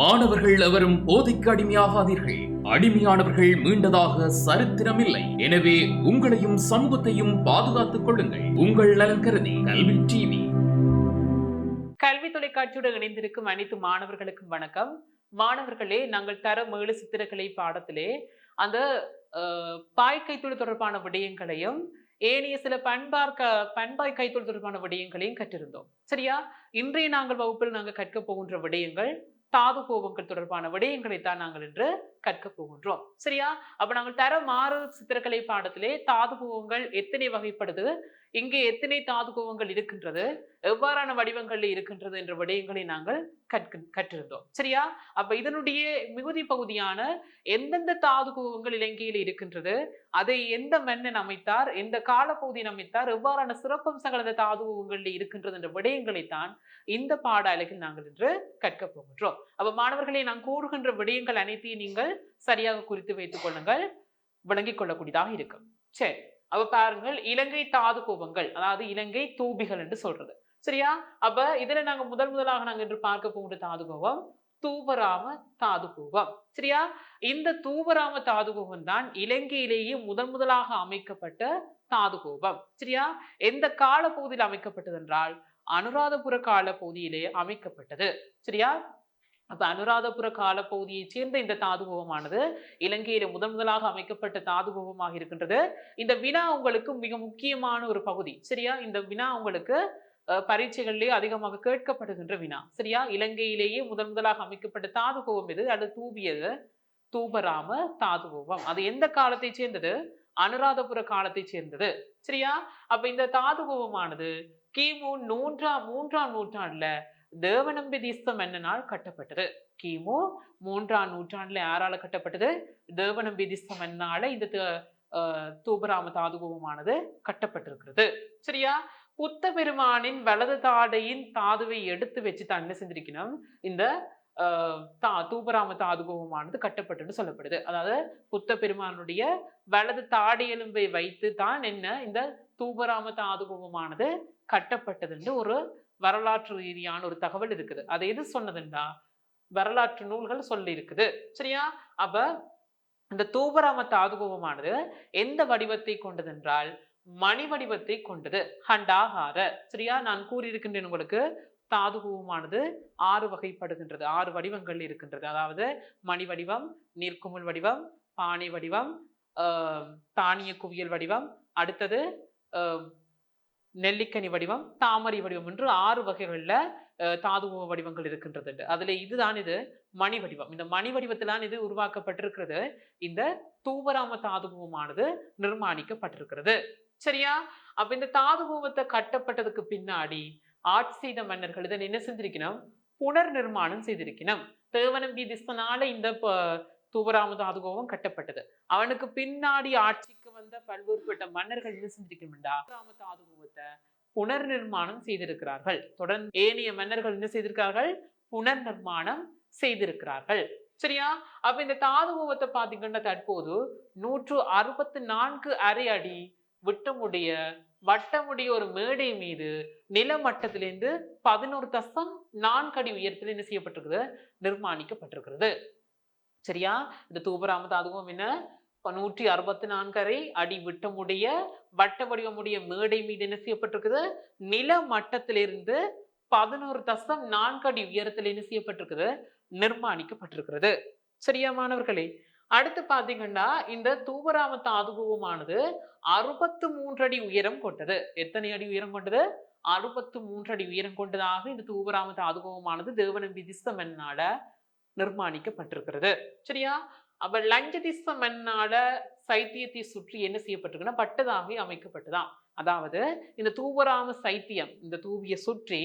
மாணவர்கள் எவரும் போதைக்கு அடிமையாகாதீர்கள். அடிமையானவர்கள் மீண்டதாக சரித்திரமில்லை. எனவே உங்களையும் சமூகத்தையும் பாதுகாத்துக் கொள்ளுங்கள். உங்கள் நலன் கருதி கல்வி டிவி. கல்வி தொலைக்காட்சியுடன் இணைந்திருக்கும் அனைத்து மாணவர்களுக்கும் வணக்கம். மாணவர்களே நாங்கள் தர மேலு சித்திரக்கலை பாடத்திலே அந்த பாய் கைத்தொழில் தொடர்பான விடயங்களையும் ஏனைய சில பண்பார் க பண்பாய் கைத்தொழில் தொடர்பான விடயங்களையும் கற்றிருந்தோம். சரியா? இன்றைய நாங்கள் வகுப்பில் நாங்கள் கற்க போகின்ற விடயங்கள் தாது கோபங்கள் தொடர்பான விடயங்களைத்தான் நாங்கள் இன்று கற்க போகின்றோம். சரியா? அப்ப நாங்கள் தர மாறு சித்திரக்கலை பாடத்திலே தாது கோபங்கள் எத்தனை வகைப்படுது? இங்கே எத்தனை தாது கோபங்கள் இருக்கின்றது? எவ்வாறான வடிவங்கள்ல இருக்கின்றது என்ற விடயங்களை நாங்கள் கற்க கற்றிருந்தோம். சரியா? அப்ப இதனுடைய மிகுதி பகுதியான எந்தெந்த தாது கோபங்கள் இலங்கையில் இருக்கின்றது? அதை எந்த மன்னன் அமைத்தார்? எந்த காலப்பகுதியில் அமைத்தார்? எவ்வாறான சிறப்பம்சங்கள் அந்த தாது இருக்கின்றது என்ற விடயங்களைத்தான் இந்த பாட அழகில் நாங்கள் இன்று கற்க போகின்றோம். அப்ப மாணவர்களை நான் கூறுகின்ற விடயங்கள் அனைத்தையும் நீங்கள் நீங்கள் சரியாக குறித்து வைத்துக் கொள்ளுங்கள். விளங்கிக் கொள்ளக்கூடியதாக இருக்கும். சரி. அப்ப பாருங்கள். இலங்கை தாது கோபங்கள் அதாவது இலங்கை தூபிகள் என்று சொல்றது. சரியா? அப்ப இதுல நாங்க முதல் முதலாக நாங்க இன்று பார்க்க போகிற தாது கோபம் தூவராம தாது கோபம். சரியா? இந்த தூவராம தாது கோபம் தான் இலங்கையிலேயே முதன் முதலாக அமைக்கப்பட்ட தாது கோபம். சரியா? எந்த கால பகுதியில் அமைக்கப்பட்டது என்றால் அனுராதபுர கால பகுதியிலே அமைக்கப்பட்டது. சரியா? அப்போ அனுராதபுர காலப்பகுதியைச் சேர்ந்த இந்த தாதுகோபமானது இலங்கையில முதன் முதலாக அமைக்கப்பட்ட தாதுகோபமாக இருக்கின்றது. இந்த வினா உங்களுக்கு மிக முக்கியமான ஒரு பகுதி சரியா? இந்த வினா உங்களுக்கு பரீட்சைகள்லேயே பரீட்சைகளிலேயே அதிகமாக கேட்கப்படுகின்ற வினா சரியா? இலங்கையிலேயே முதன் முதலாக அமைக்கப்பட்ட தாதுகோபம் எது? அது தூபியது தூபராம தாதுகோபம். அது எந்த காலத்தை சேர்ந்தது? அனுராதபுர காலத்தை சேர்ந்தது சரியா? அப்ப இந்த தாதுகோபமானது கிமு மூன்றாம் மூன்றாம் நூற்றாண்டுல தேவநம்பிதீஸ்த மன்னனால் கட்டப்பட்டது. கிமு மூன்றாம் நூற்றாண்டுல யாரால கட்டப்பட்டது? தேவநம்பிதிஸ்த மன்னால இந்த த- தூபராம தாதுகோபமானது கட்டப்பட்டிருக்கிறது. சரியா? புத்த பெருமானின் வலது தாடையின் தாதுவை எடுத்து வச்சு தான் என்ன செஞ்சிருக்கணும்? இந்த தா தூபராம தாதுகோபமானது கட்டப்பட்டுன்னு சொல்லப்படுது. அதாவது புத்த பெருமானுடைய வலது தாடி எலும்பை வைத்து தான் என்ன? இந்த தூபராம தாதுகோபமானது கட்டப்பட்டதுன்னு ஒரு வரலாற்று ரீதியான ஒரு தகவல் இருக்குது. அதை எது சொன்னதுன்னா வரலாற்று நூல்கள் சொல்லி இருக்குது சரியா? அப்ப இந்த தூபராம தாதுகோபமானது எந்த வடிவத்தை கொண்டதென்றால் மணி வடிவத்தை கொண்டது. ஹண்டாகார சரியா? நான் கூறியிருக்கின்றேன் உங்களுக்கு. தாதுகோபமானது ஆறு வகைப்படுகின்றது ஆறு வடிவங்கள் இருக்கின்றது. அதாவது மணி வடிவம் நீர்க்குமிழ் வடிவம் பானை வடிவம் ஆஹ், தானிய குவியல் வடிவம். அடுத்தது ஆஹ், நெல்லிக்கனி வடிவம் தாமரை வடிவம் என்று ஆறு வகைகளில் அஹ், தாதுவ வடிவங்கள் இருக்கின்றது அதுல இதுதான் இது மணி வடிவம். இந்த மணி வடிவத்தில்தான் இது உருவாக்கப்பட்டிருக்கிறது. இந்த தூவராம தாதுபூவமானது நிர்மாணிக்கப்பட்டிருக்கிறது. சரியா? அப்ப இந்த தாதுபூவத்தை கட்டப்பட்டதுக்கு பின்னாடி ஆட்சி செய்த மன்னர்கள் இதன் என்ன செஞ்சிருக்கணும்? புனர் நிர்மாணம் செய்திருக்கணும். தேவனம்பி திசனால இந்த தூவராம தாதுகோவம் கட்டப்பட்டது. அவனுக்கு பின்னாடி ஆட்சி வந்த பல்வேறுபட்ட மன்னர்கள் என்ன செஞ்சிருக்கணும்டா? தூவராம புனர் நிர்மாணம் செய்திருக்கிறார்கள். தொடர்ந்து ஏனைய மன்னர்கள் என்ன செய்திருக்கிறார்கள்? புனர் நிர்மாணம் செய்திருக்கிறார்கள். சரியா? அப்ப இந்த தாதுபவத்தை பாத்தீங்கன்னா தற்போது நூற்று அறுபத்தி நான்கு அரை அடி விட்டமுடைய வட்டமுடைய ஒரு மேடை மீது நிலமட்டத்திலிருந்து பதினோரு தசம் நான்கு அடி உயரத்தில் என்ன செய்யப்பட்டிருக்குது? நிர்மாணிக்கப்பட்டிருக்கிறது. சரியா? இந்த தூபராம தாதுகம் என்ன? நூற்றி அறுபத்தி நான்கரை அடி விட்டமுடைய வட்ட வடிவமுடைய மேடை மீது என்ன செய்யப்பட்டிருக்குது? நில மட்டத்திலிருந்து பதினோரு தசம் நான்கு அடி உயரத்தில் என்ன செய்யப்பட்டிருக்குது? நிர்மாணிக்கப்பட்டிருக்கிறது. சரியா மாணவர்களே? அடுத்து பாத்தீங்கன்னா இந்த தூபராம தாதுகோவமானது அறுபத்து மூன்று அடி உயரம் கொண்டது. எத்தனை அடி உயரம் கொண்டது? அறுபத்து மூன்று அடி உயரம் கொண்டதாக இந்த தூபராம தாதுகோவமானது தேவநம்பி திஸ்தமன்னால நிர்மாணிக்கப்பட்டிருக்கிறது. சரியா? அப்போ லஞ்சதிச மன்னால சைத்தியத்தை சுற்றி என்ன செய்யப்பட்டிருக்குன்னா பட்டதாகி அமைக்கப்பட்டதாம். அதாவது இந்த தூவராம சைத்தியம் இந்த தூவியை சுற்றி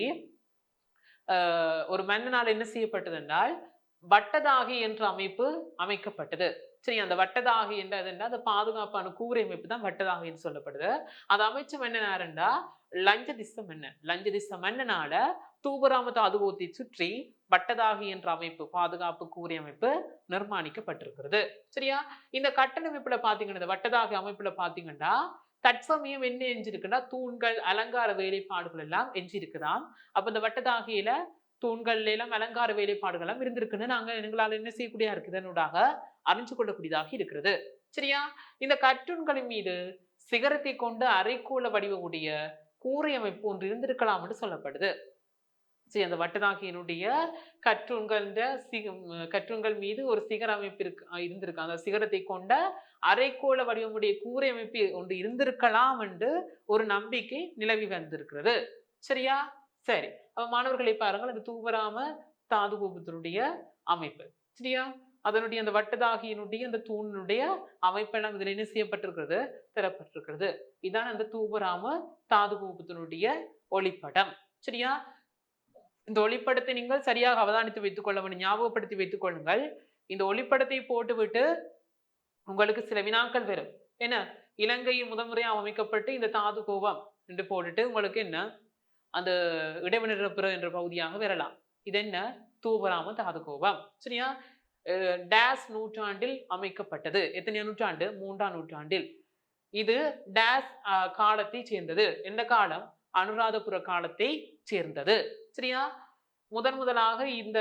ஒரு மன்னனால் என்ன செய்யப்பட்டது என்றால் வட்டதாகி என்ற அமைப்பு அமைக்கப்பட்டது. சரி அந்த வட்டதாகி என்றது என்றால் அந்த பாதுகாப்பான கூரை அமைப்பு தான் வட்டதாகி என்று சொல்லப்படுது. அது அமைச்ச மன்னன் யாருண்டா லஞ்சதிஸ்த மன்னன். லஞ்சதிஸ்த மன்னனால தூபராம தாதுகோத்தை சுற்றி வட்டதாகி என்ற அமைப்பு பாதுகாப்பு கூரை அமைப்பு நிர்மாணிக்கப்பட்டிருக்கிறது. சரியா? இந்த கட்டமைப்புல பாத்தீங்கன்னா இந்த வட்டதாகி அமைப்புல பாத்தீங்கன்னா தற்சமயம் என்ன எஞ்சிருக்குன்னா தூண்கள் அலங்கார வேலைப்பாடுகள் எல்லாம் எஞ்சிருக்குதாம் அப்ப இந்த வட்டதாகியில தூண்கள்ல எல்லாம் அலங்கார வேலைப்பாடுகளும் இருந்திருக்குன்னு நாங்க எங்களால் என்ன செய்யக்கூடியா இருக்கு அறிஞ்சு கொள்ளக்கூடியதாக இருக்கிறது. சரியா? இந்த கற்றூண்களின் மீது சிகரத்தை கொண்டு அரைக்கோள வடிவக்கூடிய கூரை அமைப்பு ஒன்று இருந்திருக்கலாம்னு சொல்லப்படுது. சரி அந்த வட்டதாகியினுடைய கற்றூண்கள் கற்றுங்கள் மீது ஒரு சிகர அமைப்பு இருக்கு இருந்திருக்கு. அந்த சிகரத்தை கொண்ட அரைக்கோள வடிவமுடைய கூரை அமைப்பு ஒன்று இருந்திருக்கலாம் என்று ஒரு நம்பிக்கை நிலவி வந்திருக்கிறது. சரியா? சரி. அப்ப மாணவர்களை பாருங்கள் அந்த தூவராம தாது கோபத்தினுடைய அமைப்பு. சரியா? அதனுடைய அந்த வட்டதாகியினுடைய அந்த தூணினுடைய அமைப்பெல்லாம் இதில் என்ன செய்யப்பட்டிருக்கிறது? தரப்பட்டிருக்கிறது இதான் அந்த தூபராம தாது கோபத்தினுடைய ஒளிப்படம். சரியா? இந்த ஒளிப்படத்தை நீங்கள் சரியாக அவதானித்து வைத்துக் கொள்ள வேண்டும். ஞாபகப்படுத்தி வைத்துக் கொள்ளுங்கள். இந்த ஒளிப்படத்தை போட்டுவிட்டு உங்களுக்கு சில வினாக்கள் வரும். என்ன? இலங்கையில் முதன்முறையாக அமைக்கப்பட்டு இந்த தாது கோபம் என்று போட்டுட்டு உங்களுக்கு என்ன? அந்த இடைவினப்புற என்ற பகுதியாக வரலாம். இது என்ன? தூபராம தாது கோபம். சரியா? டேஸ் நூற்றாண்டில் அமைக்கப்பட்டது. எத்தனையாம் நூற்றாண்டு? மூன்றாம் நூற்றாண்டில். இது டேஸ் காலத்தை சேர்ந்தது. எந்த காலம்? அனுராதபுர காலத்தை சேர்ந்தது. சரியா? முதன் முதலாக இந்த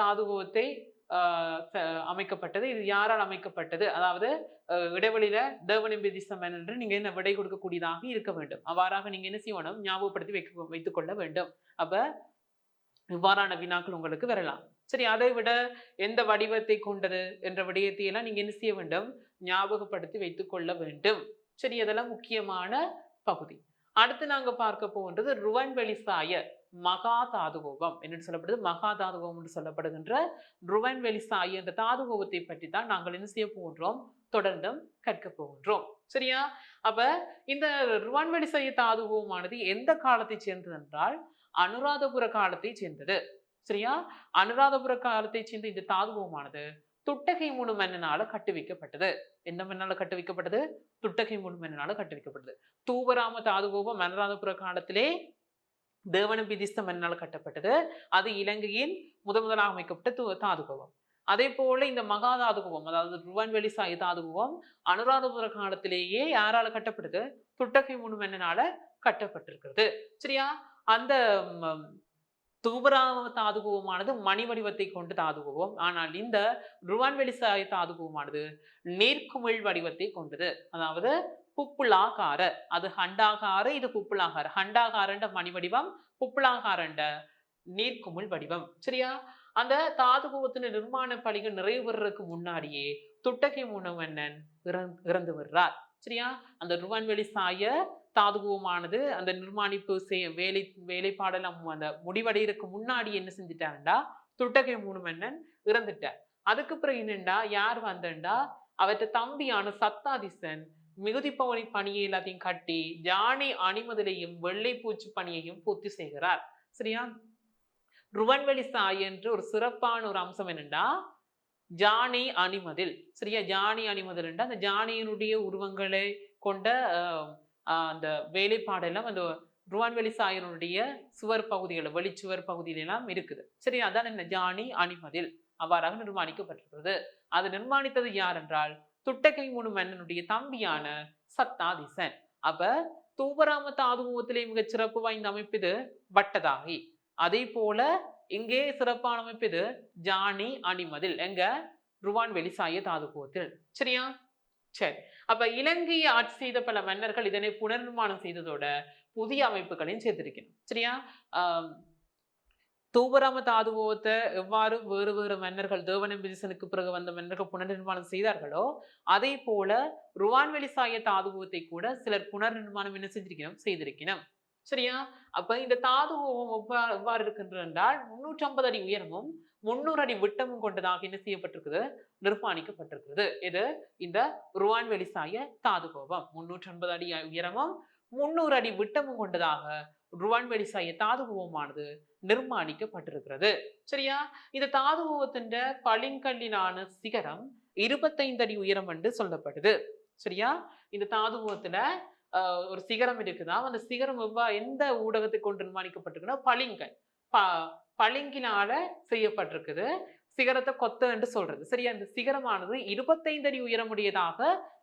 தாதுகோவத்தை ச- அமைக்கப்பட்டது. இது யாரால் அமைக்கப்பட்டது? அதாவது அஹ், இடைவெளியில தேவனிம்பிதிசம் என்று நீங்க என்ன விடை கொடுக்கக்கூடியதாக இருக்க வேண்டும். அவ்வாறாக நீங்க என்ன செய்யணும்? ஞாபகப்படுத்தி வைக்க வைத்துக் கொள்ள வேண்டும். அப்ப இவ்வாறான வினாக்கள் உங்களுக்கு வரலாம். சரி அதை விட எந்த வடிவத்தை கொண்டது என்ற விடயத்தை எல்லாம் நீங்க என்ன செய்ய வேண்டும்? ஞாபகப்படுத்தி வைத்துக் கொள்ள வேண்டும். சரி அதெல்லாம் முக்கியமான பகுதி. அடுத்து நாங்க பார்க்க போகின்றது ருவன்வெளி சாய மகா தாதுகோபம். என்று சொல்லப்படுது? மகா தாதுகோபம் என்று சொல்லப்படுகின்ற ருவன்வெளி சாய என்ற தாதுகோபத்தை பற்றி தான் நாங்கள் என்ன செய்ய போகின்றோம்? தொடர்ந்தும் கற்க போகின்றோம். சரியா? அப்ப இந்த ருவன்வெளி சாய தாதுகோபமானது எந்த காலத்தை சேர்ந்தது என்றால் அனுராதபுர காலத்தை சேர்ந்தது. சரியா? அனுராதபுர காலத்தை சேர்ந்த இந்த தாதுகோபமானது துட்டகை முனு மன்னனால கட்டுவிக்கப்பட்டது. என்ன மன்னால கட்டுவிக்கப்பட்டது? துட்டகை முனு மன்னனால கட்டுவிக்கப்பட்டது. தூவராம தாதுகோப அனுராதபுர காலத்திலே தேவன பிதிஸ்த மன்னால் கட்டப்பட்டது. அது இலங்கையின் முத முதலாக அமைக்கப்பட்ட து- தாதுகோபம். அதே போல இந்த மகா தாதுகோபம் அதாவது ருவன்வெளி சாய் தாதுகோபம் அனுராதபுர காலத்திலேயே யாரால கட்டப்படுது துட்டகை முனு மன்னனால கட்டப்பட்டிருக்கிறது. சரியா? அந்த தூபராம தாதுகுவமானது மணி வடிவத்தை கொண்டு தாதுகுவம். ஆனால் இந்த ருவான்வெளி சாய தாதுகுவமானது நேர்குமிழ் வடிவத்தை கொண்டது. அதாவது புப்புளாகார அது ஹண்டாகார இது புப்புளாகார ஹண்டாகாரண்ட மணி வடிவம் புப்புளாகாரண்ட நீர்க்குமிழ் வடிவம். சரியா? அந்த தாதுகோபத்தின் நிர்மாண பணிகள் நிறைவு முன்னாடியே துட்டகை முனவண்ணன் இறந் இறந்து வர்றார் சரியா? அந்த ருவான்வெளி சாய தாதுகுவமானது அந்த நிர்மாணிப்பு செய் வேலை வேலைப்பாடெல்லாம் அந்த முடிவடைகிறதுக்கு முன்னாடி என்ன செஞ்சிட்டாருண்டா துட்டகை மூணு மன்னன் இறந்துட்டார். அதுக்கு பிறகு என்னண்டா யார் வந்தண்டா அவற்ற தம்பியான சத்தாதிசன் மிகுதி பவனி பணியை எல்லாத்தையும் கட்டி ஜானி அணிமுதலையும் வெள்ளை பூச்சி பணியையும் பூர்த்தி செய்கிறார். சரியா? ருவன்வெளி சாய் என்று ஒரு சிறப்பான ஒரு அம்சம் என்னண்டா ஜானி அணிமதில். சரியா? ஜானி அணிமதில் அந்த ஜானியினுடைய உருவங்களை கொண்ட அந்த வேலைப்பாடெல்லாம் அந்த ருவான்வெளி சாயனுடைய சுவர் பகுதிகள் வெளிச்சுவர் பகுதியில எல்லாம் இருக்குது. சரி அதான் என்ன ஜானி அணிமதில் அவ்வாறாக நிர்மாணிக்கப்பட்டிருக்கிறது. அது நிர்மாணித்தது யார் என்றால் துட்டக்கை முனு மன்னனுடைய தம்பியான சத்தாதிசன் அப்ப தூபராம தாதுகோத்திலே மிகச் சிறப்பு வாய்ந்த அமைப்பு இது வட்டதாகி. அதே போல இங்கே சிறப்பான அமைப்பு இது ஜானி அணிமதில் எங்க? ருவான் வெளிசாய தாதுகோத்தில் சரியா? சரி. அப்ப இலங்கையை ஆட்சி செய்த பல மன்னர்கள் இதனை புனர்நிர்மாணம் செய்ததோட புதிய அமைப்புகளையும் சேர்த்திருக்கணும். சரியா? ஆஹ் தூபராம தாதுகோத்தை எவ்வாறு வேறு வேறு மன்னர்கள் தேவனம்பிசனுக்கு பிறகு வந்த மன்னர்கள் புனர்நிர்மாணம் செய்தார்களோ அதே போல ருவான்வெளி சாய தாதுகோத்தை கூட சிலர் புனர்நிர்மாணம் என்ன செஞ்சிருக்கணும்? செய்திருக்கணும். சரியா? அப்ப இந்த தாதுகோபம் எவ்வாறு எவ்வாறு இருக்கின்றது என்றால் முன்னூற்றி ஐம்பது அடி உயரமும் முன்னூறு அடி விட்டமும் கொண்டதாக என்ன செய்யப்பட்டிருக்குது? நிர்மாணிக்கப்பட்டிருக்கிறது. இது இந்த ருவான் வெளிசாய தாது கோபம். முன்னூற்றி ஐம்பது அடி உயரமும் முன்னூறு அடி விட்டமும் கொண்டதாக ருவான்வெளி சாய தாதுகோபமானது நிர்மாணிக்கப்பட்டிருக்கிறது. சரியா? இந்த தாதுகோபத்தின் பளிங்கல்லிலான சிகரம் இருபத்தைந்து அடி உயரம் என்று சொல்லப்படுது. சரியா? இந்த தாதுகோபத்துல ஆஹ், ஒரு சிகரம் இருக்குதான் அந்த சிகரம் எவ்வா எந்த ஊடகத்தை கொண்டு நிர்மாணிக்கப்பட்டிருக்குன்னா பளிங்கல் ப பளிங்கினால செய்யப்பட்டிருக்குது. சிகரத்தை கொத்த என்று சொல்றது. சரியா? இந்த சிகரமானது இருபத்தைந்து அடி உயரமுடையதாக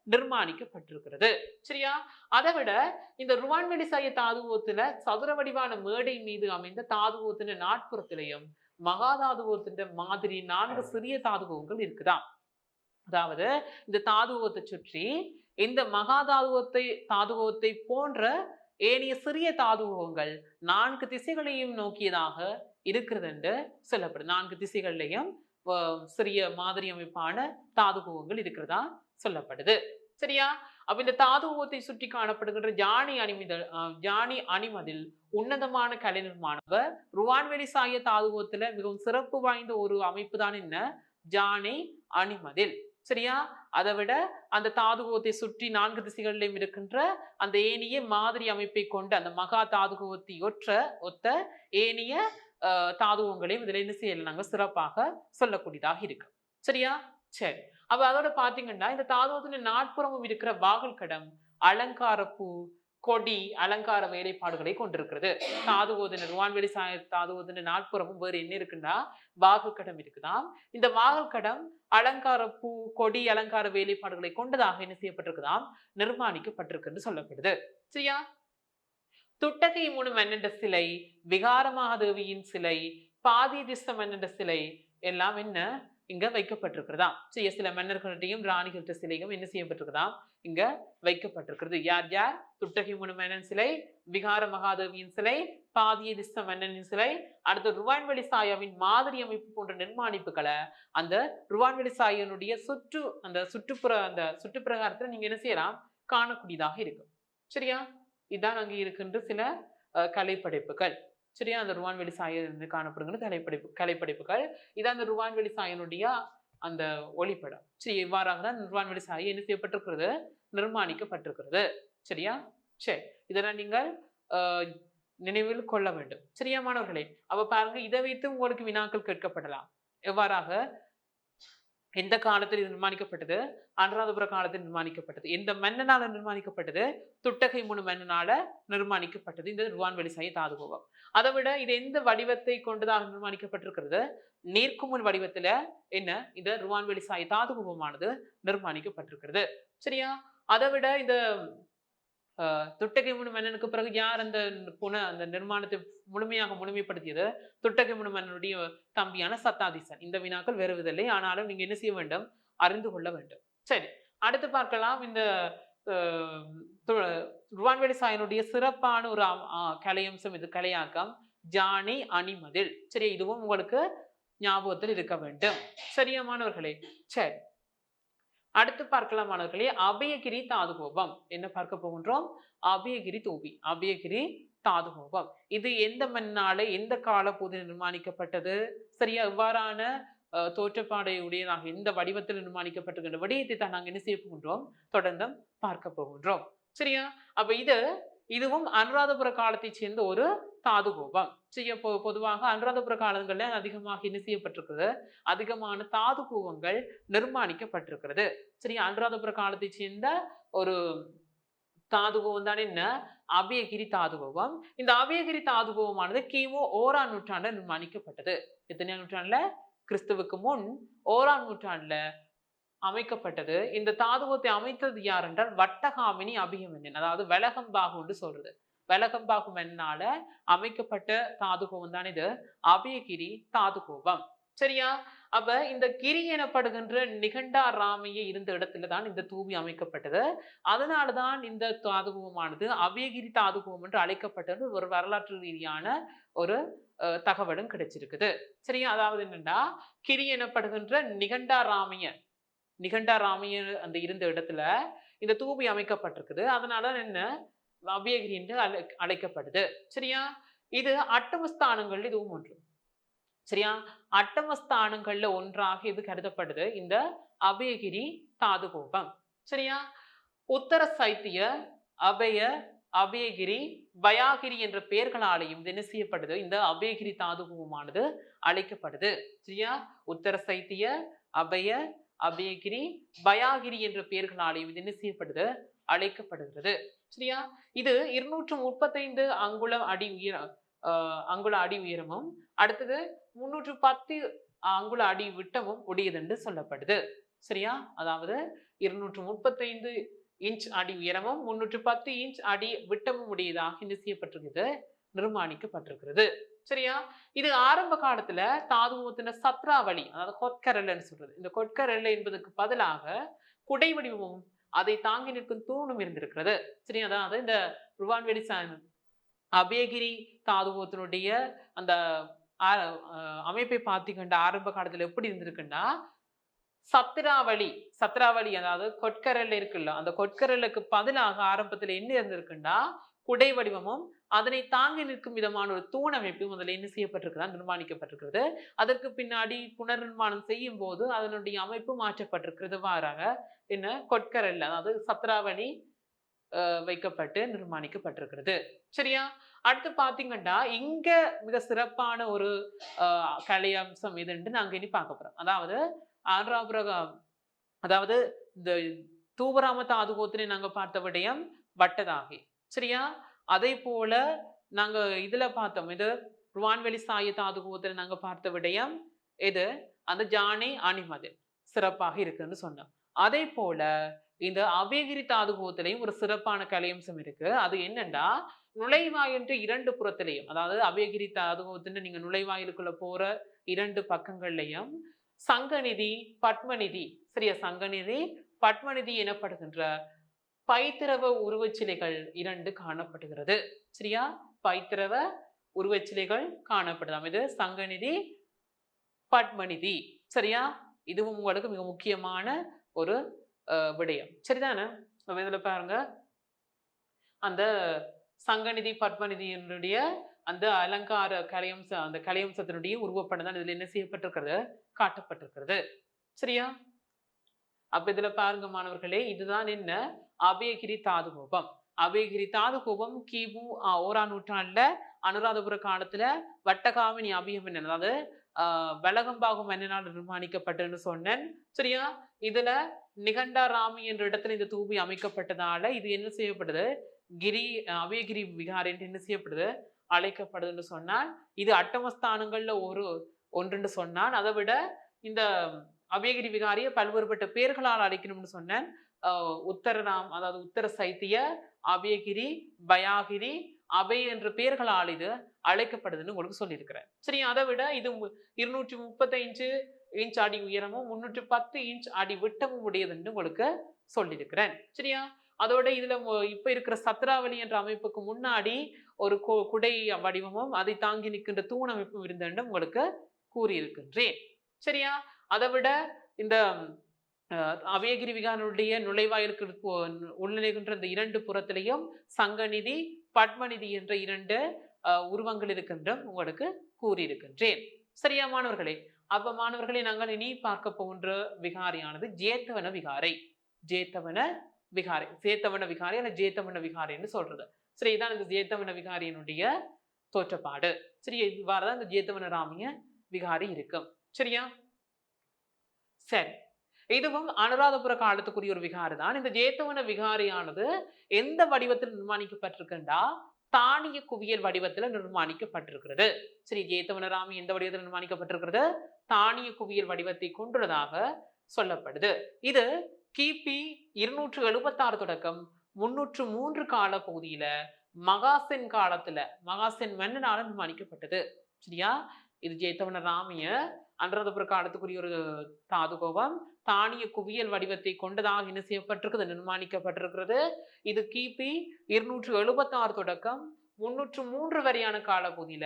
நிர்மாணிக்கப்பட்டிருக்கிறது. சரியா? அதை விட இந்த ருவான்வெளி சாய தாதுவோத்துல சதுர வடிவான மேடை மீது அமைந்த தாதுவோத்தின நாட்புறத்திலையும் மகாதாதுவோத்தின் மாதிரி நான்கு சிறிய தாதுவங்கள் இருக்குதா? அதாவது இந்த தாதுவத்தை சுற்றி இந்த மகாதாதுவத்தை தாதுகோத்தை போன்ற ஏனைய சிறிய தாதுவங்கள் நான்கு திசைகளையும் நோக்கியதாக இருக்கிறது என்று சொல்லப்படுது நான்கு திசைகள்லையும் சிறிய மாதிரி அமைப்பான தாதுகோகங்கள் இருக்கிறதா சொல்லப்படுது. சரியா? அப்ப இந்த தாதுகோத்தை சுற்றி காணப்படுகின்ற ஜானி அணிமிதல் ஜானி அணிமதில் உன்னதமான கலை மாணவர் ருவான்வெளி சாய தாதுகோத்துல மிகவும் சிறப்பு வாய்ந்த ஒரு அமைப்பு தான் என்ன? ஜானி அணிமதில். சரியா? அதை விட அந்த தாதுகோத்தை சுற்றி நான்கு திசைகளிலும் இருக்கின்ற அந்த ஏனிய மாதிரி அமைப்பை கொண்ட அந்த மகா தாதுகோத்தை ஒற்ற ஒத்த ஏனிய தாதுவங்களையும் இதுல என்ன செய்யல நாங்க சிறப்பாக சொல்லக்கூடியதாக இருக்கு. சரியா? சரி. அப்ப அதோட பாத்தீங்கன்னா இந்த தாதுவத்தின் நாட்புறமும் இருக்கிற வாகல் கடம் அலங்கார பூ கொடி அலங்கார வேலைப்பாடுகளை கொண்டிருக்கிறது. தாது தாதுவோதின வான்வெளி சாய தாதுவோதின நாட்புறமும் வேறு என்ன இருக்குன்னா வாகு கடம் இருக்குதாம். இந்த வாகு கடம் அலங்கார பூ கொடி அலங்கார வேலைப்பாடுகளை கொண்டதாக என்ன செய்யப்பட்டிருக்குதாம்? நிர்மாணிக்கப்பட்டிருக்குன்னு சொல்லப்படுது. சரியா? துட்டகை மூணு மன்னண்ட சிலை விகாரமாதேவியின் சிலை பாதி திஸ்த மன்னண்ட சிலை எல்லாம் என்ன? இங்க வைக்கப்பட்டிருக்கிறதா சரி சில மன்னர்கள்ட்டையும் ராணிகள்கிட்ட சிலையும் என்ன செய்யப்பட்டிருக்குதாம் இங்க வைக்கப்பட்டிருக்கிறது. யார் யார்? துட்டகி மூணு மன்னன் சிலை விகார மகாதேவியின் சிலை பாதிய திஸ்த மன்னனின் சிலை அடுத்து ருவான்வெளி சாயாவின் மாதிரி அமைப்பு போன்ற நிர்மாணிப்புகளை அந்த ருவான்வெளி சாயனுடைய சுற்று அந்த சுற்றுப்புற அந்த சுற்றுப்பிரகாரத்துல நீங்க என்ன செய்யலாம்? காணக்கூடியதாக இருக்கும். சரியா? இதான் அங்கே இருக்கின்ற சில அஹ், கலைப்படைப்புகள். சரியா அந்த ருவான்வெளி சாயிலிருந்து காணப்படுகிற கலைப்படைப்பு கலைப்படைப்புகள். இதான் அந்த ருவான்வெளி சாயனுடைய அந்த ஒளிப்படம். சரி இவ்வாறாக தான் ருவான்வெளி சாயை என்ன செய்யப்பட்டிருக்கிறது? நிர்மாணிக்கப்பட்டிருக்கிறது. சரியா? சரி இதெல்லாம் நீங்கள் நினைவில் கொள்ள வேண்டும். சரியா மாணவர்களே? அவ பாருங்க இதை வைத்து உங்களுக்கு வினாக்கள் கேட்கப்படலாம். எவ்வாறாக? எந்த காலத்தில் இது நிர்மாணிக்கப்பட்டது? அனுராதபுர காலத்தில் நிர்மாணிக்கப்பட்டது. எந்த மன்னனால நிர்மாணிக்கப்பட்டது? துட்டகை மூணு மன்னனால நிர்மாணிக்கப்பட்டது. இந்த ருவான்வெளி சாய தாதுகோபம். அதை விட இது எந்த வடிவத்தை கொண்டதாக நிர்மாணிக்கப்பட்டிருக்கிறது? நீர்க்குமுன் வடிவத்துல என்ன? இந்த ருவான்வெளி சாய் தாது கும்பமானது நிர்மாணிக்கப்பட்டிருக்கிறது. சரியா? அதை விட இந்த துட்டகை முனு மன்னனுக்கு பிறகு யார் அந்த புன அந்த நிர்மாணத்தை முழுமையாக முழுமைப்படுத்தியது? துட்டகை முனு மன்னனுடைய தம்பியான சத்தாதிசன். இந்த வினாக்கள் வருவதில்லை ஆனாலும் நீங்க என்ன செய்ய வேண்டும்? அறிந்து கொள்ள வேண்டும். சரி அடுத்து பார்க்கலாம். இந்த ருவான்வேடி சாயனுடைய சிறப்பான ஒரு கலையம்சம் இது கலையாக்கம். ஜானி அணிமதில். சரி இதுவும் உங்களுக்கு ஞாபகத்தில் இருக்க வேண்டும். சரியா மாணவர்களே சரி. அடுத்து பார்க்கலாம் மாணவர்களே அபயகிரி தாதுகோபம். என்ன பார்க்க போகின்றோம்? அபயகிரி தோபி அபயகிரி தாதுகோபம். இது எந்த மண்ணால எந்த காலப்போது நிர்மாணிக்கப்பட்டது? சரியா இவ்வாறான தோற்றப்பாடையுடைய நாங்கள் எந்த வடிவத்தில் நிர்மாணிக்கப்பட்டிருக்கின்ற விடயத்தை தான் நாங்கள் என்ன செய்ய போகின்றோம்? தொடர்ந்து பார்க்க போகின்றோம். சரியா? அப்ப இது இதுவும் அனுராதபுர காலத்தைச் சேர்ந்த ஒரு தாதுகோபம். செய்ய பொ பொதுவாக அனுராதபுர காலங்கள்ல அதிகமாக என்ன செய்யப்பட்டிருக்கிறது அதிகமான தாது தாதுகோபங்கள் நிர்மாணிக்கப்பட்டிருக்கிறது. சரியா? அனுராதபுர காலத்தைச் சேர்ந்த ஒரு தாதுகோவம் தான் என்ன? அபயகிரி தாதுகோபம். இந்த அபயகிரி தாதுகோவமானது கிமு ஓராம் நூற்றாண்டு நிர்மாணிக்கப்பட்டது. எத்தனையாம் நூற்றாண்டுல? கிறிஸ்துவுக்கு முன் ஓராம் நூற்றாண்டுல அமைக்கப்பட்டது. இந்த தாதுவத்தை அமைத்தது யார் என்றால் வட்டகாமினி அபிகமன்னன் அதாவது வெலகம்பாகுன்னு சொல்றது. வெலகம்பாகு மன்னால அமைக்கப்பட்ட தாதுகோபம் தான் இது? அபயகிரி தாதுகோபம் சரியா? அப்ப இந்த கிரி எனப்படுகின்ற நிகண்டா ராமைய இருந்த இடத்துல தான் இந்த தூவி அமைக்கப்பட்டது. அதனாலதான் இந்த தாதுகோபமானது அபயகிரி தாதுகோபம் என்று அழைக்கப்பட்டது. ஒரு வரலாற்று ரீதியான ஒரு தகவலும் கிடைச்சிருக்குது. சரியா? அதாவது என்னன்னா கிரி எனப்படுகின்ற நிகண்டா ராமைய நிகண்டாராமிய அந்த இருந்த இடத்துல இந்த தூபி அமைக்கப்பட்டிருக்குது. அதனால என்ன? அபயகிரி என்று அழை அழைக்கப்படுது. சரியா? இது அட்டமஸ்தானங்கள் இதுவும் ஒன்று. சரியா? அட்டமஸ்தானங்கள்ல ஒன்றாக இது கருதப்படுது. இந்த அபயகிரி தாதுகோபம். சரியா? உத்தர சைத்திய அபய அபயகிரி பயாகிரி என்ற பெயர்களாலையும் இது என்ன செய்யப்படுது இந்த அபயகிரி தாதுகோபமானது அழைக்கப்படுது. சரியா? உத்தர சைத்திய அபய அபயகிரி பயாகிரி என்ற பெயர்களாலேயும் இது என்ன செய்யப்படுது? அழைக்கப்படுகிறது. சரியா? இது இருநூற்று முப்பத்தைந்து அங்குலம் அடி உயர அங்குல அடி உயரமும் அடுத்தது முன்னூற்று பத்து அங்குல அடி விட்டமும் உடையது என்று சொல்லப்படுது. சரியா? அதாவது இருநூற்று முப்பத்தைந்து இன்ச் அடி உயரமும் முன்னூற்று பத்து இன்ச் அடி விட்டமும் உடையதாக என்ன செய்யப்பட்டிருக்குது? நிர்மாணிக்கப்பட்டிருக்கிறது. சரியா? இது ஆரம்ப காலத்துல தாதுவத்தின சத்ராவளி அதாவது கொட்கரல்னு சொல்றது. இந்த கொட்கரல் என்பதற்கு பதிலாக குடை வடிவமும் அதை தாங்கி நிற்கும் தூணும் இருந்திருக்கிறது. சரி அதாவது இந்த ருவான்வெளி சா- அபயகிரி தாதுவத்தினுடைய அந்த அமைப்பை பார்த்தீங்கன்னா ஆரம்ப காலத்துல எப்படி இருந்திருக்குன்னா சத்ராவளி சத்ராவளி அதாவது கொட்கரல் இருக்குல்ல அந்த கொட்கரலுக்கு பதிலாக ஆரம்பத்துல என்ன இருந்திருக்குன்னா குடை வடிவமும் அதனை தாங்கி நிற்கும் விதமான ஒரு தூண் அமைப்பு முதல்ல என்ன செய்யப்பட்டிருக்கிறதா நிர்மாணிக்கப்பட்டிருக்கிறது. அதற்கு பின்னாடி புனர் நிர்மாணம் செய்யும் போது அதனுடைய அமைப்பு மாற்றப்பட்டிருக்கிறது. மாறாக என்ன? கொட்கரல்ல அதாவது சத்ராவணி வைக்கப்பட்டு நிர்மாணிக்கப்பட்டிருக்கிறது. சரியா? அடுத்து பாத்தீங்கன்னா இங்க மிக சிறப்பான ஒரு கலை அம்சம் இதுன்னு நாங்க இனி பார்க்க போறோம். அதாவது ஆந்திராபுரம் அதாவது இந்த தூபராம தாதுகோத்தினை நாங்க பார்த்த விடயம் வட்டதாகி. சரியா? அதே போல நாங்க இதுல பார்த்தோம். இது ருவான்வெளி சாய தாதுகோத்தினை நாங்க பார்த்த விடயம் இது அந்த ஜானே அணிமதில் சிறப்பாக இருக்குன்னு சொன்னோம். அதே போல இந்த அபயகிரி தாதுகோத்திலையும் ஒரு சிறப்பான கலையம்சம் இருக்கு. அது என்னன்னா நுழைவாயின்று இரண்டு புறத்திலையும் அதாவது அபயகிரி தாதுகோத்துன்னு நீங்க நுழைவாயிலுக்குள்ள போற இரண்டு பக்கங்கள்லையும் சங்கநிதி பத்மநிதி சரியா? சங்கநிதி பத்மநிதி எனப்படுகின்ற பைத்திரவ உருவச்சிலைகள் இரண்டு காணப்படுகிறது. சரியா? பைத்திரவ உருவச்சிலைகள் காணப்படுதாம் இது சங்கநிதி பத்மநிதி. சரியா? இதுவும் உங்களுக்கு மிக முக்கியமான ஒரு விடயம். சரிதானே? அப்ப இதுல பாருங்க. அந்த சங்கநிதி பத்மநிதியினுடைய அந்த அலங்கார கலையம்ச அந்த கலையம்சத்தினுடைய உருவப்படம் தான் இதுல என்ன செய்யப்பட்டிருக்கிறது? காட்டப்பட்டிருக்கிறது. சரியா? அப்ப இதுல பாருங்க மாணவர்களே இதுதான் என்ன? அபயகிரி தாதுகோபம் அபயகிரி தாதுகோபம் கிமு ஓராம் நூற்றாண்டுல அனுராதபுர காலத்துல வட்டகாமினி என்ன அதாவது ஆஹ், வலகம்பாகு மன்னனால் நிர்மாணிக்கப்பட்டதுன்னு சொன்னேன். சரியா? இதுல நிகண்டாராமி என்ற இடத்துல இந்த தூபி அமைக்கப்பட்டதால இது என்ன செய்யப்படுது? கிரி அபயகிரி விகார் என்று என்ன செய்யப்படுது? அழைக்கப்படுதுன்னு சொன்னால் இது அட்டமஸ்தானங்கள்ல ஒரு ஒன்றுன்னு சொன்னான் அதை விட இந்த அபயகிரி விகாரியை பல்வேறுபட்ட பேர்களால் அழைக்கணும்னு சொன்னேன். உத்தரநாம் அதாவது உத்தர சைத்திய அபயகிரி பயாகிரி அபய் என்ற பெயர்களால் இது அழைக்கப்படுதுன்னு உங்களுக்கு சொல்லியிருக்கிறேன். சரி அதை விட இது இருநூற்றி முப்பத்தைந்து இன்ச் அடி உயரமும் முன்னூற்றி பத்து இன்ச் அடி விட்டமும் உடையதுன்னு உங்களுக்கு சொல்லியிருக்கிறேன். சரியா? அதோட இதுல இப்ப இருக்கிற சத்ராவளி என்ற அமைப்புக்கு முன்னாடி ஒரு கு- குடை வடிவமும் அதை தாங்கி நிற்கின்ற தூண் அமைப்பும் இருந்தேன்னு உங்களுக்கு கூறியிருக்கின்றேன். சரியா? அதை விட இந்த அஹ், அபயகிரி நுழைவாயிற்கு நுழைவாயிலுக்கு போ- இந்த இரண்டு புறத்திலையும் சங்கநிதி பத்மநிதி என்ற இரண்டு உருவங்கள் இருக்கின்ற உங்களுக்கு கூறியிருக்கின்றேன். சரியா மாணவர்களே? அப்ப மாணவர்களை நாங்கள் இனி பார்க்க போகின்ற விகாரியானது ஜேத்தவன விகாரை. ஜேத்தவன விகாரை. சேத்தவன விகாரை அல்ல ஜேத்தவன விகாரின்னு சொல்றது. சரி இதான் இந்த ஜேத்தவன விகாரியினுடைய தோற்றப்பாடு. சரி இவ்வாறு தான் இந்த ஜேத்தவன ராமிய விகாரி இருக்கும் சரியா? சரி. இதுவும் அனுராதபுர காலத்துக்குரிய ஒரு விகாரி தான் இந்த ஜேத்தவன விகாரியானது எந்த வடிவத்தில் நிர்மாணிக்கப்பட்டிருக்குண்டா? தானிய குவியல் வடிவத்தில் நிர்மாணிக்கப்பட்டிருக்கிறது. சரி ஜேத்தவன ராமி எந்த வடிவத்தில் நிர்மாணிக்கப்பட்டிருக்கிறது? தானிய குவியல் வடிவத்தை கொண்டுள்ளதாக சொல்லப்படுது. இது கிபி இருநூற்று எழுபத்தாறு தொடக்கம் முன்னூற்று மூன்று கால பகுதியில மகாசென் காலத்துல மகாசென் மன்னனால நிர்மாணிக்கப்பட்டது. சரியா? இது ஜெயத்தவன ராமிய அன்றதபுர காலத்துக்குரிய ஒரு தாதுகோபம். தானிய குவியல் வடிவத்தை கொண்டதாக என்ன செய்யப்பட்டிருக்கிறது நிர்மாணிக்கப்பட்டிருக்கிறது. இது கிபி இருநூற்று எழுபத்தாறு தொடக்கம். முன்னூற்று மூன்று வரையான காலப்பகுதியில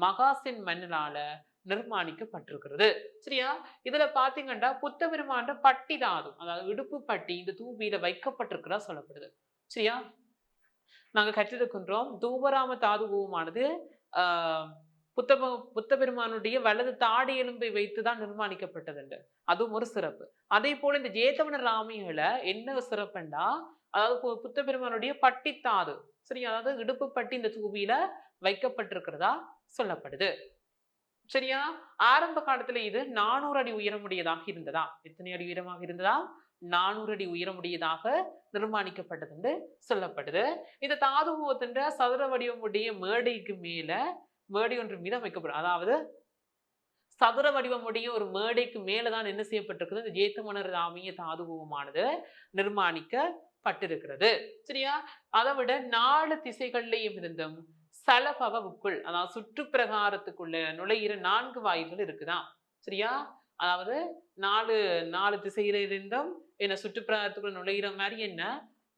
மகாசின் மன்னனால நிர்மாணிக்கப்பட்டிருக்கிறது. சரியா? இதுல பாத்தீங்கன்னா புத்த பெருமாண்ட பட்டி தாது அதாவது இடுப்பு பட்டி இந்த தூபியில வைக்கப்பட்டிருக்கிறதா சொல்லப்படுது. சரியா? நாங்க கற்றிருக்கின்றோம். தூபராம தாதுகோவமானது ஆஹ் புத்த புத்த பெருமானுடைய வலது தாடி எலும்பை வைத்துதான் நிர்மாணிக்கப்பட்டதுண்டு. அதுவும் ஒரு சிறப்பு. அதே போல இந்த ஜேதவன ராமிகளை என்ன சிறப்புண்டா? அதாவது புத்த பெருமானுடைய பட்டித்தாது சரி அதாவது இடுப்பு பட்டி இந்த தூவியில வைக்கப்பட்டிருக்கிறதா சொல்லப்படுது. சரியா? ஆரம்ப காலத்துல இது நானூறு அடி உயரமுடையதாக இருந்ததா? எத்தனை அடி உயரமாக இருந்ததா? நானூறு அடி உயரமுடையதாக நிர்மாணிக்கப்பட்டது என்று சொல்லப்படுது. இந்த தாதுகோத்தின்ற சதுர வடிவமுடைய மேடைக்கு மேல மேடை ஒன்று மீது அமைக்கப்படும். அதாவது சதுர வடிவமுடைய ஒரு மேடைக்கு மேலே தான் என்ன செய்யப்பட்டிருக்குது? இந்த ஜேத்தமனர் ராமிய தாதுகோவமானது நிர்மாணிக்கப்பட்டிருக்கிறது. சரியா? அதை விட நாலு திசைகள்லையும் இருந்தும் சலபவவுக்குள் அதாவது சுற்றுப்பிரகாரத்துக்குள்ள நுழையிற நான்கு வாயில்கள் இருக்குதான் சரியா? அதாவது நாலு நாலு திசையில இருந்தும் என்ன சுற்றுப்பிரகாரத்துக்குள்ள நுழையிற மாதிரி என்ன?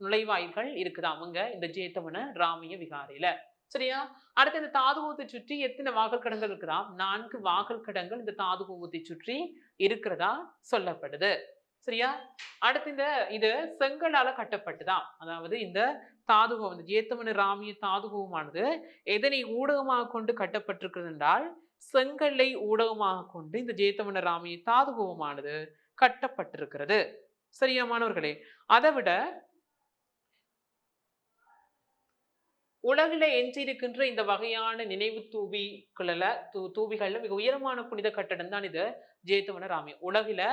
நுழைவாயில்கள் இருக்குதான் அவங்க இந்த ஜேத்தவன ராமிய விகாரையில. சரியா? அடுத்து இந்த தாதுகோத்தை சுற்றி எத்தனை வாகல் கடங்கள் இருக்குதா? நான்கு வாகல் கடங்கள் இந்த தாதுகோவத்தை சுற்றி இருக்கிறதா சொல்லப்படுது. சரியா? அடுத்து இந்த இது செங்கலால கட்டப்பட்டுதான் அதாவது இந்த தாதுகோவம் இந்த ஜேத்தமனு ராமிய தாதுகோவமானது எதனை ஊடகமாக கொண்டு கட்டப்பட்டிருக்கிறது என்றால் செங்கல்லை ஊடகமாக கொண்டு இந்த ஜேத்தமன ராமிய தாதுகோவமானது கட்டப்பட்டிருக்கிறது. சரியா மாணவர்களே? அதை விட உலகில் எஞ்சியிருக்கின்ற இந்த வகையான நினைவு தூவிகளில் தூ தூவிகளில் மிக உயரமான புனித கட்டடம் தான் இது ஜெயத்தவன ராமியம் உலகில்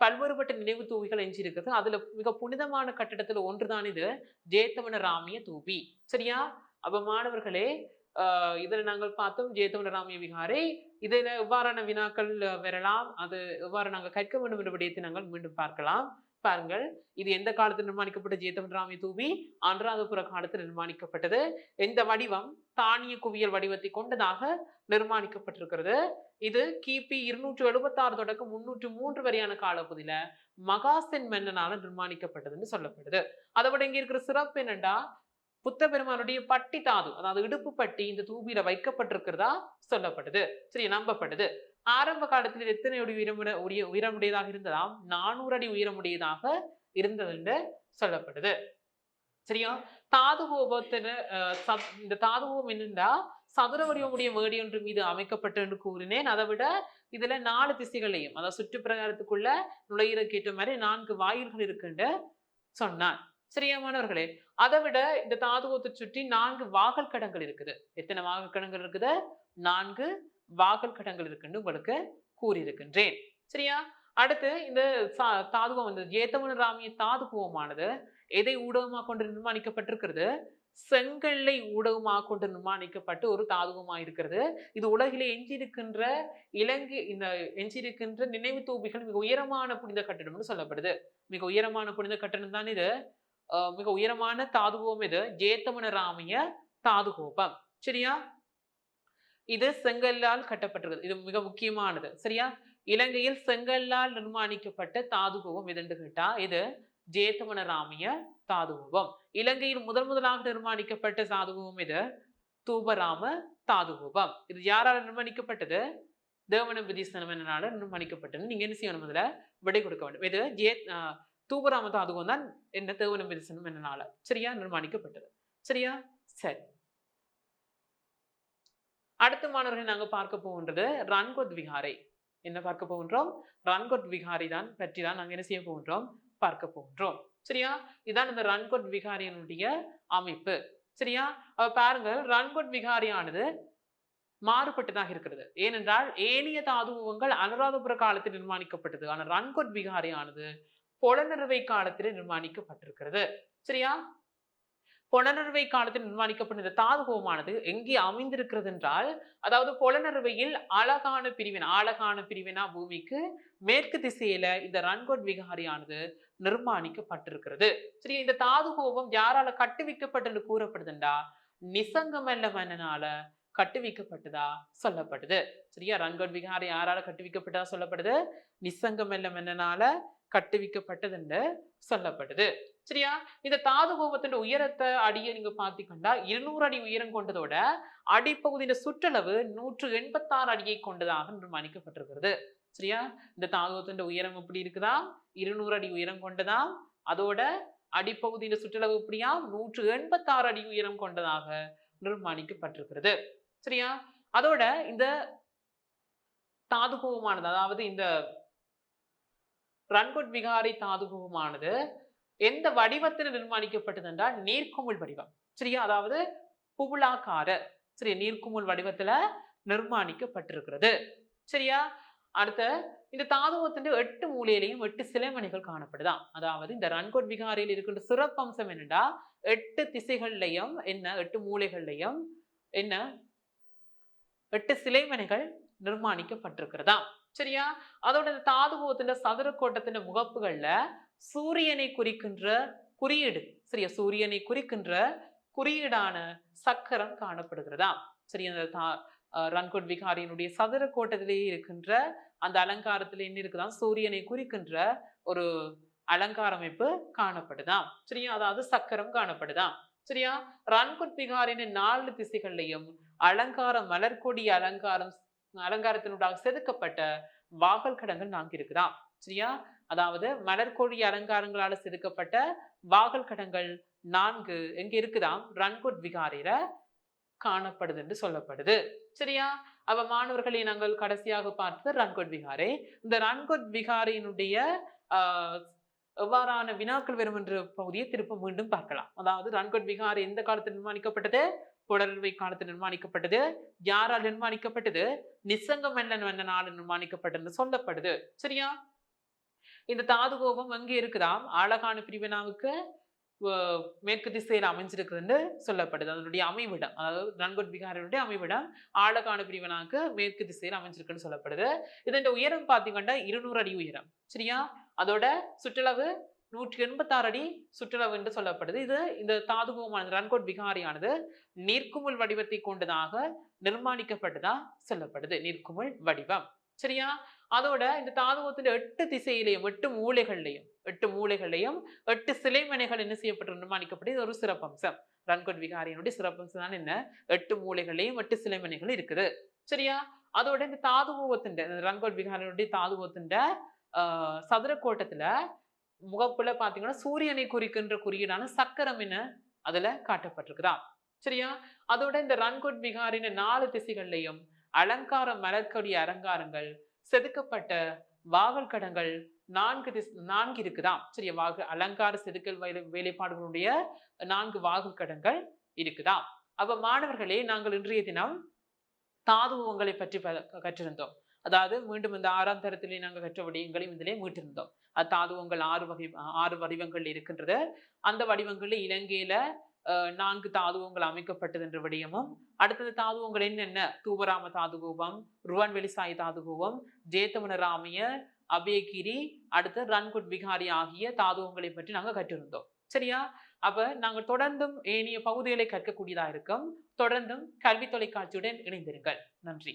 பல்வேறுபட்ட நினைவு தூவிகள் எஞ்சியிருக்கிறது. அதில் மிக புனிதமான கட்டடத்துல ஒன்றுதான் இது ஜெயத்தவன ராமிய தூபி. சரியா? அப்போ மாணவர்களே ஆஹ் நாங்கள் பார்த்தோம் ஜெயத்தவன ராமிய விகாரை. இதில் எவ்வாறான வினாக்கள் வரலாம்? அது எவ்வாறு நாங்கள் கற்க வேண்டும் என்ற விடயத்தை நாங்கள் மீண்டும் பார்க்கலாம். பாருங்கள். இது எந்த காலத்தில் நிர்மாணிக்கப்பட்ட ஜேத்தவன் தூவி? அனுராதபுர காலத்தில் நிர்மாணிக்கப்பட்டது. இந்த வடிவம் தானிய குவியல் வடிவத்தை கொண்டதாக நிர்மாணிக்கப்பட்டிருக்கிறது. இது கிபி இருநூற்று எழுபத்தாறு தொடக்கம் முன்னூற்று மூன்று வரையான காலப்பகுதியில மகாசென் மன்னனால நிர்மாணிக்கப்பட்டதுன்னு சொல்லப்படுது. அதை விட இங்க இருக்கிற சிறப்பு என்னண்டா? புத்த பெருமானுடைய பட்டி தாது அதாவது இடுப்பு பட்டி இந்த தூபியில வைக்கப்பட்டிருக்கிறதா சொல்லப்படுது. சரி நம்பப்படுது. ஆரம்ப காலத்தில் இது எத்தனை அடி உயரமுட உரிய உயரமுடையதாக இருந்ததாம் நானூறு அடி உயரமுடையதாக இருந்தது என்று சொல்லப்படுது. சரியா? தாதுகோபத்துல அஹ், சத்- இந்த தாதுகோபம் என்னன்னா சதுர வடிவமுடைய மேடி ஒன்று மீது அமைக்கப்பட்டு என்று கூறினேன். அதை விட இதுல நாலு திசைகளையும் அதாவது சுற்றுப்பிரகாரத்துக்குள்ள நுழையிறக்கு கேட்ட மாதிரி நான்கு வாயில்கள் இருக்குன்னு சொன்னான் சரியாமானவர்களே அதை விட இந்த தாதுகோத்தை சுற்றி நான்கு வாகல் கடங்கள் இருக்குது. எத்தனை வாகல் கடங்கள் இருக்குது? நான்கு வாகல் கடங்கள் இருக்குன்னு உங்களுக்கு கூறியிருக்கின்றேன். சரியா? அடுத்து இந்த சா- தாதுகம் வந்து ஜேத்தவன ராமிய தாதுகுவமானது எதை ஊடகமாக கொண்டு நிர்மாணிக்கப்பட்டிருக்கிறது? செங்கல்லை ஊடகமாக கொண்டு நிர்மாணிக்கப்பட்டு ஒரு தாதுகமாக இருக்கிறது. இது உலகிலே எஞ்சியிருக்கின்ற இலங்கை இந்த எஞ்சியிருக்கின்ற நினைவு தூபிகள் மிக உயரமான புனித கட்டணம்னு சொல்லப்படுது. மிக உயரமான புனித கட்டணம் தான் இது? மிக உயரமான தாதுகோபம் இது ஜேத்தமன ராமிய தாதுகோபம். சரியா? இது செங்கல்லால் கட்டப்பட்டிருக்கிறது இது மிக முக்கியமானது. சரியா? இலங்கையில் செங்கல்லால் நிர்மாணிக்கப்பட்ட தாதுகோபம் எதுன்னு கேட்டா இது ஜேத்தமன ராமிய தாதுகோபம். இலங்கையில் முதல் முதலாக நிர்மாணிக்கப்பட்ட தாதுகோபம் இது தூபராம தாதுகோபம். இது யாரால நிர்மாணிக்கப்பட்டது? தேவன விதீசனமனால நிர்மாணிக்கப்பட்டது. நீங்க என்ன செய்யணும் அதுல விடை கொடுக்க வேண்டும். இது ஜே தூபராமதம் தூபராம தாதுகம் தான் என்ன தேவனம் விதீசனம் என்னனால. சரியா? நிர்மாணிக்கப்பட்டது. சரியா? சரி. அடுத்த மாணவர்கள் நாங்கள் பார்க்க போகின்றது ரன்கோட் விகாரை. என்ன பார்க்க போகின்றோம்? ரன்கோட் விகாரி தான் பற்றி தான் நாங்கள் என்ன செய்ய போகின்றோம்? பார்க்க போகின்றோம். சரியா? இதான் இந்த ரன்கோட் விகாரியினுடைய அமைப்பு. சரியா? பாருங்கள் ரன்கோட் விகாரியானது மாறுபட்டதாக இருக்கிறது. ஏனென்றால் ஏனைய தாதுவங்கள் அனுராதபுர காலத்தில் நிர்மாணிக்கப்பட்டது. ஆனால் ரன்கோட் விகாரியானது பொலனறுவை காலத்தில் நிர்மாணிக்கப்பட்டிருக்கிறது. சரியா? பொலனறுவை காலத்தில் நிர்மாணிக்கப்பட்ட இந்த தாதுகோமானது எங்கே அமைந்திருக்கிறது என்றால் அதாவது பொலனறுவையில் அழகான பிரிவின் அழகான பிரிவினா பூமிக்கு மேற்கு திசையில இந்த ரன்கோட் விகாரியானது நிர்மாணிக்கப்பட்டிருக்கிறது. சரி இந்த தாதுகோபம் யாரால கட்டுவிக்கப்பட்டது கூறப்படுதுண்டா? நிசங்கமல்ல மன்னனால கட்டுவிக்கப்பட்டதா சொல்லப்படுது. சரியா? ரன்கோட் விகாரி யாரால கட்டுவிக்கப்பட்டதா சொல்லப்படுது? நிசங்கமல்ல மன்னனால கட்டுவிக்கப்பட்டதுன்னு சொல்லப்படுது. சரியா? இந்த தாதுகோபத்தின் உயரத்தை அடியை நீங்க பாத்தீங்கன்னா இருநூறு அடி உயரம் கொண்டதோட அடிப்பகுதியின் சுற்றளவு நூற்று எண்பத்தாறு அடியை கொண்டதாக நிர்மாணிக்கப்பட்டிருக்கிறது. சரியா? இந்த தாதுவத்தின் உயரம் எப்படி இருக்குதா? இருநூறு அடி உயரம் கொண்டதா? அதோட அடிப்பகுதியின் சுற்றளவு எப்படியா நூற்று எண்பத்தாறு அடி உயரம் கொண்டதாக நிர்மாணிக்கப்பட்டிருக்கிறது. சரியா? அதோட இந்த தாதுகோபமானது அதாவது இந்த ரன்கோட் விகாரை தாதுகோபமானது எந்த வடிவத்தில் நிர்மாணிக்கப்பட்டது என்றால் நீர்க்குமிழ் வடிவம். சரியா? அதாவது புபுலாக்கார சரி நீர்க்குமிழ் வடிவத்துல நிர்மாணிக்கப்பட்டிருக்கிறது. சரியா? அடுத்த இந்த தாதுவத்தின் எட்டு மூலையிலையும் எட்டு சிலைமணிகள் காணப்படுதான் அதாவது இந்த ரன்கோட் விகாரையில் இருக்கின்ற சிறப்பம்சம் என்னடா எட்டு திசைகள்லையும் என்ன எட்டு மூலைகள்லையும் என்ன எட்டு சிலைமணிகள் நிர்மாணிக்கப்பட்டிருக்கிறதாம் சரியா? அதோட இந்த தாதுகோத்தின் சதுரக்கோட்டத்தின் முகப்புகளில் சூரியனை குறிக்கின்ற குறியீடு. சரியா? சூரியனை குறிக்கின்ற குறியீடான சக்கரம் காணப்படுகிறதா சரியா? அந்த தா- அஹ் ரன்கோட் விகாரியினுடைய சதுர கோட்டத்திலேயே இருக்கின்ற அந்த அலங்காரத்தில் என்ன இருக்குதான் சூரியனை குறிக்கின்ற ஒரு அலங்கார அமைப்பு காணப்படுதாம். சரியா? அதாவது சக்கரம் காணப்படுதாம். சரியா? ரன்குட் விகாரின் நாலு திசைகள்லையும் அலங்காரம் மலர்கொடி அலங்காரம் அலங்காரத்தினூடாக செதுக்கப்பட்ட வாகல் கடங்கள் நான்கு இருக்குதாம் சரியா? அதாவது மலர்கோழி அலங்காரங்களால செதுக்கப்பட்ட வாகல் கடங்கள் நான்கு எங்க இருக்குதாம் ரன்குட் விகாரில காணப்படுது என்று சொல்லப்படுது. சரியா? அவ மாணவர்களை நாங்கள் கடைசியாக பார்த்தது ரன்கோட் விகாரை. இந்த ரன்கோட் விகாரியினுடைய எவ்வாறான வினாக்கள் வரும் என்ற பகுதியை திருப்ப மீண்டும் பார்க்கலாம். அதாவது ரன்கோட் விகாரை எந்த காலத்தில் நிர்மாணிக்கப்பட்டது? புலர்வை காலத்தில் நிர்மாணிக்கப்பட்டது. யாரால் நிர்மாணிக்கப்பட்டது? நிசங்க மன்னன் மன்னனால் நிர்மாணிக்கப்பட்டது சொல்லப்படுது. சரியா? இந்த தாதுகோபம் எங்கே இருக்குதாம் அழகான பிரிவினாவுக்கு மேற்கு திசையில் அமைஞ்சிருக்குதுன்னு சொல்லப்படுது. அதனுடைய அமைவிடம் அதாவது நன்கொட் விகாரனுடைய அமைவிடம் ஆழகான பிரிவினாவுக்கு மேற்கு திசையில் அமைஞ்சிருக்குன்னு சொல்லப்படுது. இதன் உயரம் பார்த்தீங்கன்னா இருநூறு அடி உயரம். சரியா? அதோட சுற்றளவு நூற்றி எண்பத்தாறு அடி சுற்றளவு என்று சொல்லப்படுது. இது இந்த தாதுகோமானது ரன்கோட் விகாரியானது நீர்க்குமிழ் வடிவத்தை கொண்டதாக நிர்மாணிக்கப்பட்டதா சொல்லப்படுது. நீர்க்குமிழ் வடிவம். சரியா? அதோட இந்த தாதுகோத்துல எட்டு திசையிலையும் எட்டு மூளைகள்லையும் எட்டு மூளைகள்லையும் எட்டு சிலைமனைகள் என்ன செய்யப்பட்டு நிர்மாணிக்கப்பட்டு இது ஒரு சிறப்பம்சம். ரன்கோட் விகாரியினுடைய சிறப்பம்சம் தான் என்ன? எட்டு மூளைகள்லையும் எட்டு சிலைமனைகள் இருக்குது. சரியா? அதோட இந்த தாதுகோவத்தின் இந்த ரன்கோட் விகாரியினுடைய தாதுகோத்தின் சதுர கோட்டத்துல முகப்புல பாத்தீங்கன்னா சூரியனை குறிக்கின்ற குறியீடான சக்கரம் என்ன அதுல காட்டப்பட்டிருக்குதா? சரியா? அதோட இந்த ரன்குட் விகாரின நாலு திசைகள்லையும் அலங்கார மலர்கொடி அலங்காரங்கள் செதுக்கப்பட்ட வாகல் கடங்கள் நான்கு திஸ் நான்கு இருக்குதாம் சரியா? வாகு அலங்கார செதுக்கல் வேலை வேலைப்பாடுகளுடைய நான்கு வாகல் கடங்கள் இருக்குதாம் அப்ப மாணவர்களே நாங்கள் இன்றைய தினம் தாதுவங்களை பற்றி ப- கற்றிருந்தோம். அதாவது மீண்டும் இந்த ஆறாம் தரத்திலே நாங்கள் கற்ற வடிவங்களையும் இதிலே மீட்டிருந்தோம். அது தாதுவங்கள் ஆறு வகை ஆறு வடிவங்கள் இருக்கின்றது. அந்த வடிவங்களில் இலங்கையில நான்கு தாதுவங்கள் அமைக்கப்பட்டது என்ற விடயமும் அடுத்தது தாதுவங்கள் என்னென்ன? தூபராம தாதுகோபம் ருவன் வெளிசாய் தாதுகோபம் ஜேத்தவனராமிய அபயகிரி அடுத்து ரன்குட் விகாரி ஆகிய தாதுவங்களை பற்றி நாங்கள் கற்றிருந்தோம். சரியா? அப்ப நாங்கள் தொடர்ந்தும் ஏனைய பகுதிகளை கற்கக்கூடியதா இருக்கும். தொடர்ந்தும் கல்வி தொலைக்காட்சியுடன் இணைந்திருங்கள். நன்றி.